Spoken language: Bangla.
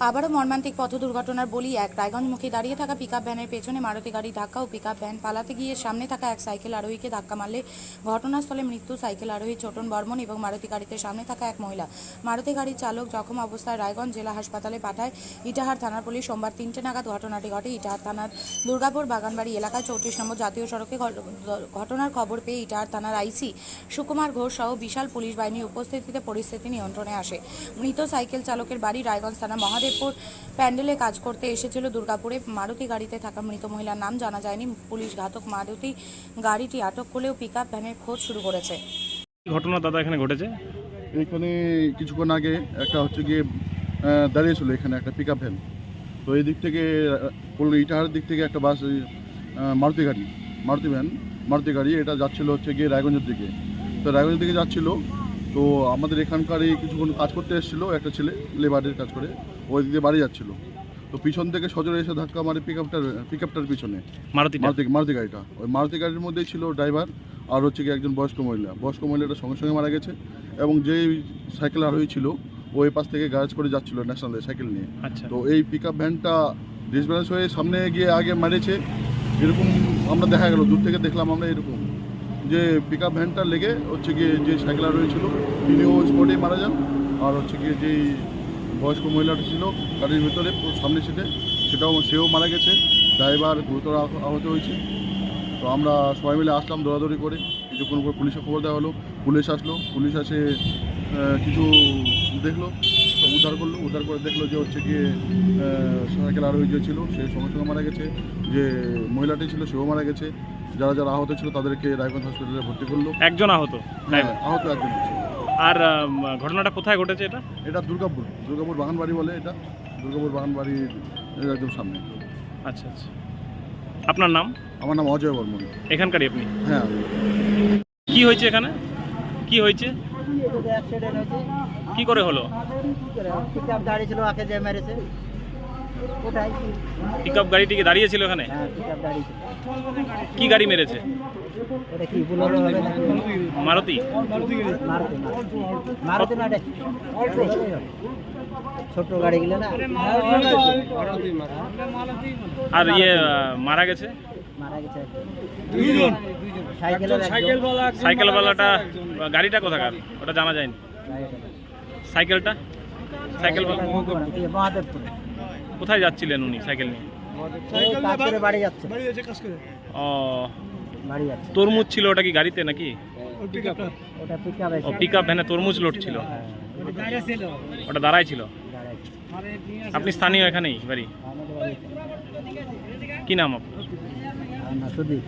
আবারও মর্মান্তিক পথ দুর্ঘটনার বলি এক। রায়গঞ্জমুখী দাঁড়িয়ে থাকা পিকআপ ভ্যানের পেছনে মারুতি গাড়ি ধাক্কা ও পিকআপ ভ্যান পালাতে গিয়ে সামনে থাকা এক সাইকেল আরোহীকে ধাক্কা মারলে ঘটনাস্থলে মৃত্যু সাইকেল আরোহী ছোটন বর্মন এবং মারুতি গাড়িতে সামনে থাকা এক মহিলা। মারুতি গাড়ির চালক জখম অবস্থায় রায়গঞ্জ জেলা হাসপাতালে পাঠায় ইটাহার থানার পুলিশ। সোমবার তিনটে নাগাদ ঘটনাটি ঘটে। ইটাহার থানার দুর্গাপুর বাগানবাড়ি এলাকায় চৌত্রিশ নম্বর জাতীয় সড়কে ঘটনার খবর পেয়ে ইটাহার থানার আইসি সুকুমার ঘোষ সহ বিশাল পুলিশ বাহিনীর উপস্থিতিতে পরিস্থিতি নিয়ন্ত্রণে আসে। মৃত সাইকেল চালকের বাড়ি রায়গঞ্জ থানা মহাদেবপুর প্যান্ডেলে কাজ করতে এসেছিল দুর্গাপুরে মারুতি গাড়িতে থাকা মৃত মহিলার নাম জানা যায়নি। পুলিশ ঘাতক মারুতি গাড়িটি আটক করলেও পিকআপ ভ্যানের খোঁজ শুরু করেছে। ঘটনা দাদা এখানে ঘটেছে? এখানে কিছুক্ষণ আগে একটা হচ্ছে গিয়ে দাঁড়িয়েছিল এখানে একটা পিক আপ ভ্যান। তো এই দিক থেকে ইটাহার দিক থেকে একটা বাস মারুতি গাড়ি মারুতি ভ্যান মারুতি গাড়ি এটা যাচ্ছিল হচ্ছে গিয়ে রায়গঞ্জের দিকে। তো রায়গঞ্জের দিকে যাচ্ছিল তো আমাদের এখানকার এই কিছুক্ষণ কাজ করতে এসেছিল একটা ছেলে লেবারের কাজ করে ওই দিকে বাড়ি যাচ্ছিল। তো পিছন থেকে সজোরে এসে ধাক্কা মারে পিক আপটার পিক আপটার পিছনে মারুতি মারুতি গাড়িটা। ওই মারুতি গাড়ির মধ্যেই ছিল ড্রাইভার আর হচ্ছে কি একজন বয়স্ক মহিলা। বয়স্ক মহিলাটা সঙ্গে সঙ্গে মারা গেছে এবং যেই সাইকেল আরোহী ছিল ও এই পাশ থেকে গ্যারেজ করে যাচ্ছিল ন্যাশনাল সাইকেল নিয়ে। আচ্ছা। তো এই পিক আপ ভ্যানটা ডিসব্যালেন্স হয়ে সামনে গিয়ে আগে মারেছে এরকম আমরা দেখা গেল দূর থেকে দেখলাম আমরা এরকম। যে পিক আপ ভ্যানটা লেগে হচ্ছে গিয়ে যে সাইকেল আরোহী ছিল তিনিও স্পটেই মারা যান। আর হচ্ছে গিয়ে যেই বয়স্ক মহিলাটা ছিল, গাড়ির ভিতরে সামনে সিটে, সেটাও সেও মারা গেছে। ড্রাইভার গুরুতর আহ- আহত হয়েছে। তো আমরা সবাই মিলে আসলাম দৌড়াদৌড়ি করে। কিছুক্ষণ পর পুলিশে খবর দেওয়া হলো। পুলিশ আসলো। পুলিশ এসে কিছু দেখল উদ্ধার করল। উদ্ধার করে দেখল যে হচ্ছে গিয়ে সাইকেল আরোহী যে ছিল, সে সঙ্গে সঙ্গে মারা গেছে। যে মহিলাটি ছিল, সেও মারা গেছে। যারা যারা আহত ছিল তাদেরকে রায়গঞ্জ হসপিটালে ভর্তি করল। একজন আহত? হ্যাঁ, আহত একজন আর ঘটনাটা কোথায় ঘটেছে এটা? এটা দুর্গাপুর দুর্গাপুর বাগানবাড়ি বলে এটা। দুর্গাপুর বাগানবাড়ির একদম সামনে। আচ্ছা আচ্ছা। আপনার নাম? আমার নাম অজয় বর্মন। এখানকারই আপনি? হ্যাঁ। কি হয়েছে এখানে? কি হয়েছে? কি করে হলো? কি করে পিক আপ গাড়ি ছিল আগে যে মেরেছে। ওটাই। কি পিক আপ গাড়িটিকে দাঁড়িয়েছিল এখানে? হ্যাঁ পিক আপ গাড়ি ছিল। কি গাড়ি মেরেছে? ওটা কি বুলোরো হবে না? মারুতি? মারুতি মারুতি। মারুতি না এটা ছোট গাড়িগুলো না? আর ইয়ে আহ, মারা গেছে? মারা গেছে দুইজন। সাইকেলের সাইকেল সাইকেলওয়ালাটা গাড়িটা কোথাকার? ওটা জানা যায়নি। সাইকেলটা? সাইকেল মহাদেবপুর। কোথায় যাচ্ছিলেন উনি সাইকেল নিয়ে? এই কাজ করে বাড়ি যাচ্ছে। ও তরমুজ ছিল ওটা কি গাড়িতে নাকি? পিক আপ ও পিক আপ ভ্যানে তরমুজ লোড ছিল। ওটা দাঁড়াই ছিল? আপনি স্থানীয় এখানেই বাড়ি? আমাদের কি নাম আপনার? সুদীপ।